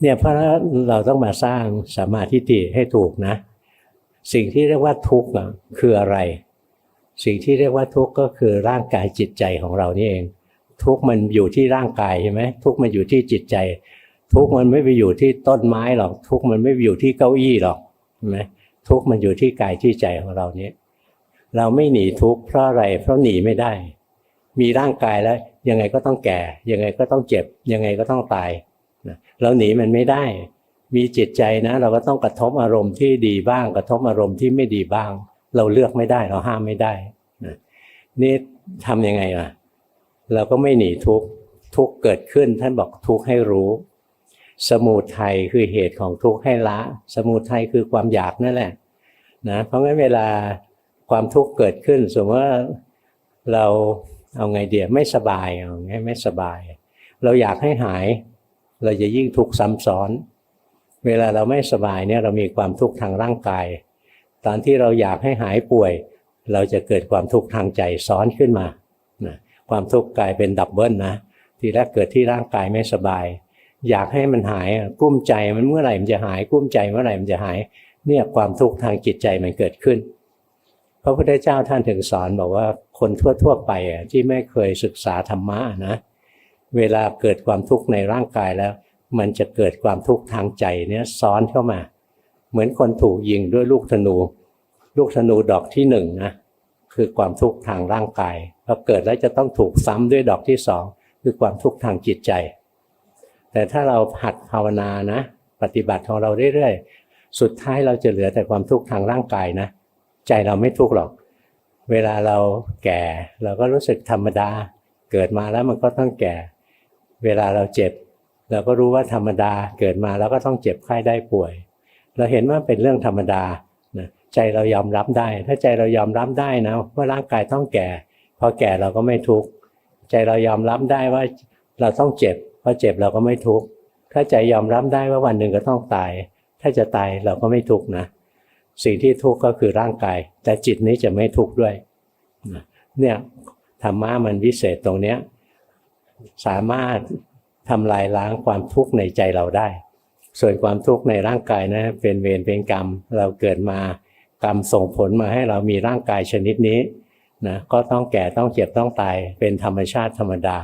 เนี่ยเพราะเราต้องมาสร้างสมาทิฏฐิให้ถูกนะ สิ่งที่เรียกว่าทุกข์คืออะไร สิ่งที่เรียกว่าทุกข์ก็คือร่างกายจิตใจของเรานี่เอง ทุกข์มันอยู่ที่ร่างกายใช่ไหมทุกข์มันอยู่ที่จิตใจ ทุกข์มันไม่ไปอยู่ที่ต้นไม้หรอก ทุกข์มันไม่ไปอยู่ที่เก้าอี้หรอกใช่ไหมทุกข์มันอยู่ที่กายที่ใจของเรานี้เราไม่หนีทุกข์เพราะอะไรเพราะหนีไม่ได้ มีร่างกายแล้ว ยังไงก็ต้องแก่ ยังไงก็ต้องเจ็บ ยังไงก็ต้องตาย เราหนีมันไม่ได้ มีจิตใจนะ เราก็ต้องกระทบอารมณ์ที่ดีบ้าง กระทบอารมณ์ที่ไม่ดีบ้าง เราเลือกไม่ได้ เราห้ามไม่ได้นะนี่ทำยังไงล่ะ เราก็ไม่หนีทุกข์ทุกข์เกิดขึ้น ท่านบอกทุกข์ให้รู้ สมุทัยคือเหตุของทุกข์ให้ละ สมุทัยคือความอยากนั่นแหละนะเพราะงั้นเวลาความทุกข์เกิดขึ้น สมมติว่าเราเอาไงเดียไม่สบายเอาไงไม่สบาย เราอยากให้หาย เราจะยิ่งทุกข์ซ้ำซ้อน เวลาเราไม่สบายเนี่ยเรามีความทุกข์ทางร่างกาย ตอนที่เราอยากให้หายป่วย เราจะเกิดความทุกข์ทางใจซ้อนขึ้นมานะความทุกข์กลายเป็นดับเบิลนะทีแรกเกิดที่ร่างกายไม่สบาย อยากให้มันหายกุ้มใจมันเมื่อไหร่มันจะหายกุ้มใจเมื่อไหร่มันจะหายเนี่ยความทุกข์ทางจิตใจมันเกิดขึ้นพระพุทธเจ้าท่านถึงสอนบอกว่าคนทั่ว ๆ ไปอะที่ไม่เคยศึกษาธรรมะนะ เวลาเกิดความทุกข์ในร่างกายแล้ว มันจะเกิดความทุกข์ทางใจเนี่ยซ้อนเข้ามา เหมือนคนถูกยิงด้วยลูกธนู ลูกธนูดอกที่หนึ่งนะคือความทุกข์ทางร่างกายพอเกิดแล้วจะต้องถูกซ้ำด้วยดอกที่สองคือความทุกข์ทางจิตใจ แต่ถ้าเราหัดภาวนานะ ปฏิบัติของเราเรื่อยๆ สุดท้ายเราจะเหลือแต่ความทุกข์ทางร่างกายนะ ใจเราไม่ทุกข์หรอก เวลาเราแก่เราก็รู้สึกธรรมดา เกิดมาแล้วมันก็ต้องแก่ เวลาเราเจ็บ เราก็รู้ว่าธรรมดาเกิดมาแล้วก็ต้องเจ็บไข้ได้ป่วย เราเห็นว่าเป็นเรื่องธรรมดานะใจเรายอมรับได้ ถ้าใจเรายอมรับได้นะว่าร่างกายต้องแก่พอแก่เราก็ไม่ทุกข์ใจเรายอมรับได้ว่าเราต้องเจ็บพอเจ็บเราก็ไม่ทุกข์ถ้าใจยอมรับได้ว่าวันหนึ่งก็ต้องตาย ถ้าจะตายเราก็ไม่ทุกข์นะสิ่งที่ทุกข์ก็คือร่างกาย แต่จิตนี้จะไม่ทุกข์ด้วยเนี่ยธรรมะมันวิเศษตรงเนี้ย สามารถทำลายล้างความทุกข์ในใจเราได้ ส่วนความทุกข์ในร่างกายนะเป็นเวรเป็นกรรม เราเกิดมากรรมส่งผลมาให้เรามีร่างกายชนิดนี้นะก็ต้องแก่ต้องเจ็บต้องตายเป็นธรรมชาติธรรมดา